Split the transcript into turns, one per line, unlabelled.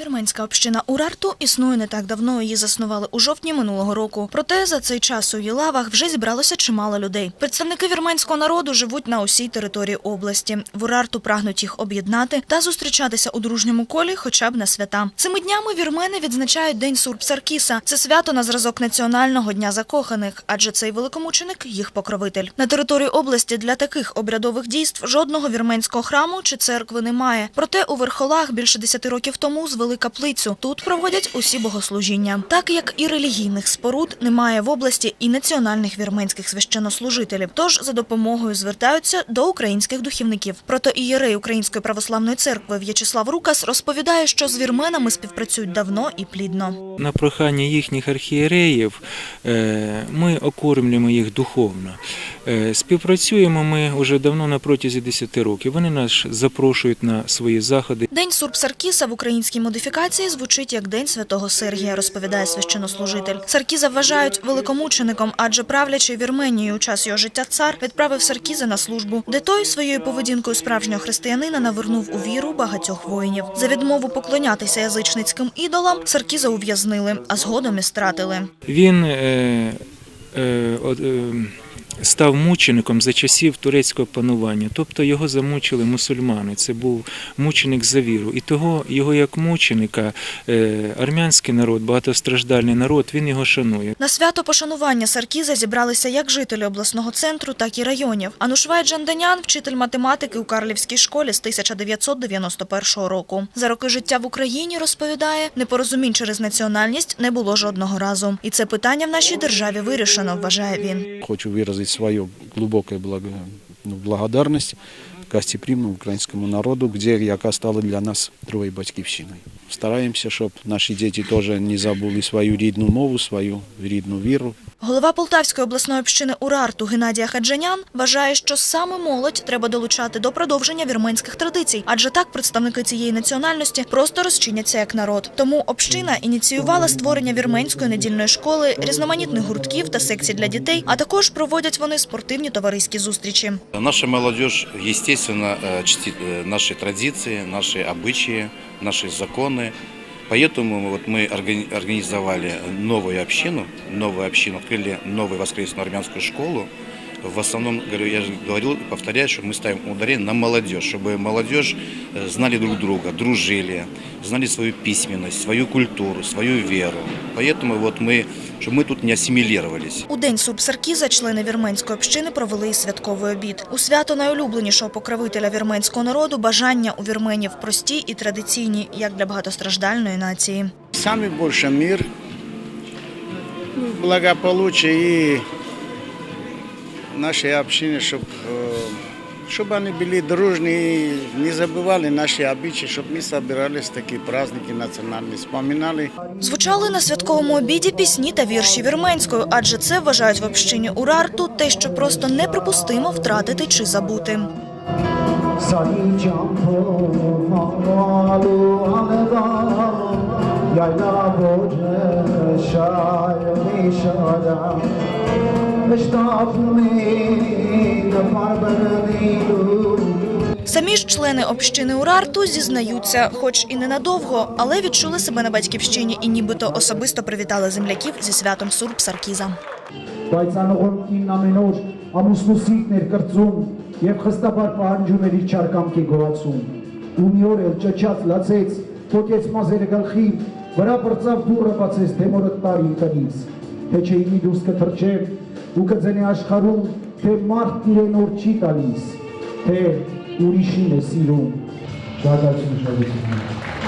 Вірменська община Урарту існує не так давно. Її заснували у жовтні минулого року. Проте за цей час у її лавах вже зібралося чимало людей. Представники вірменського народу живуть на усій території області. В Урарту прагнуть їх об'єднати та зустрічатися у дружньому колі, хоча б на свята. Цими днями вірмени відзначають День Сурб Саркіса. Це свято на зразок національного дня закоханих, адже цей великомученик їх покровитель. На території області для таких обрядових дійств жодного вірменського храму чи церкви немає. Проте у верхолах більше десяти років тому звели каплицю. Тут проводять усі богослужіння. Так як і релігійних споруд немає в області і національних вірменських священнослужителів. Тож за допомогою звертаються до українських духівників. Протоієрей Української православної церкви В'ячеслав Рукас розповідає, що з вірменами співпрацюють давно і плідно.
На прохання їхніх архієреїв е, ми окормлюємо їх духовно. Е, Співпрацюємо ми вже давно на протязі 10 років. Вони нас запрошують на свої заходи.
День Сурб Саркіса в українській модифікації звучить як День Святого Сергія, розповідає священнослужитель. Саркіза вважають великомучеником, адже правлячий Вірменією у час його життя цар відправив Саркіза на службу, де той своєю поведінкою справжнього християнина навернув у віру багатьох воїнів. За відмову поклонятися язичницьким ідолам Саркіза ув'язнили, а згодом і стратили.
Він е, е, от, е, став мучеником за часів турецького панування, тобто його замучили мусульмани. Це був мученик за віру. І того його як мученика е, армянський народ, багатостраждальний народ, він його шанує.
На свято пошанування Саркіза зібралися як жителі обласного центру, так і районів. Анушвай Джанданян – вчитель математики у Карлівській школі з 1991 року. За роки життя в Україні, розповідає, непорозумінь через національність не було жодного разу. І це питання в нашій державі вирішено, вважає він.
Хочу выразить свою глубокую благо- ну, благодарность гостеприимному украинскому народу, где яка стала для нас другой батьківщиною. Стараємося, щоб наші діти теж не забули свою рідну мову, свою рідну віру.
Голова Полтавської обласної общини Урарту Геннадія Хаджанян вважає, що саме молодь треба долучати до продовження вірменських традицій, адже так представники цієї національності просто розчиняться як народ. Тому община ініціювала створення вірменської недільної школи, різноманітних гуртків та секцій для дітей, а також проводять вони спортивні товариські зустрічі.
Наша молодежь, естественно, э, чтит э, наши традиции, наши обычаи, наши законы. Поэтому вот мы органи- организовали новую общину, новую общину, открыли новую воскресную армянскую школу. В основном, говорю, я же говорил, повторяю, что мы ставим ударение на молодежь, чтобы молодежь э, знали друг друга, дружили, знали свою письменность, свою культуру, свою веру. Поэтому вот мы, чтобы мы тут не ассимилировались.
У день Сурб Саркіза члени вірменської общини провели і святковий обід. У свято найулюбленішого покровителя вірменського народу бажання у вірменів прості і традиційні, як для багатостраждальної нації.
Самый больше мир, ну, благополучие и нашей общины, чтобы чтобы они были дружны и не забывали наши обычаи, чтобы мы собирались в такие праздники национальные, вспоминали
Звучали на святковому обіді пісні та вірші вірменською, адже це вважають в общині Урарту те, що просто неприпустимо втратити чи забути.
Sari çampım ağlalı aleda Yayla boce şaymi şada Meştafmi de parberdilu
Самі ж члени общини Урарту зізнаються, хоч і ненадовго, але відчули себе на батьківщині і нібито особисто привітали земляків зі святом Сурб Саркіза.
Բայց անողոմքին ամեն օր ամուսնուսիկ ներկրծում եւ խստաբար պահանջում էր իր չարկամքի գոհացում։ Ու մի օր էլ ճճած լացեց, փոքեց մազերը գլխի, վրա բրծավ դուրը բացեց դեմորը տարին տնից։ Թե չէ իմի դուրս կթրջև ու կձենի աշխարհում, թե մարդ իրեն օր չի տալիս, թե ուրիշին է սիրում։ Շնորհակալություն շնորհակալություն։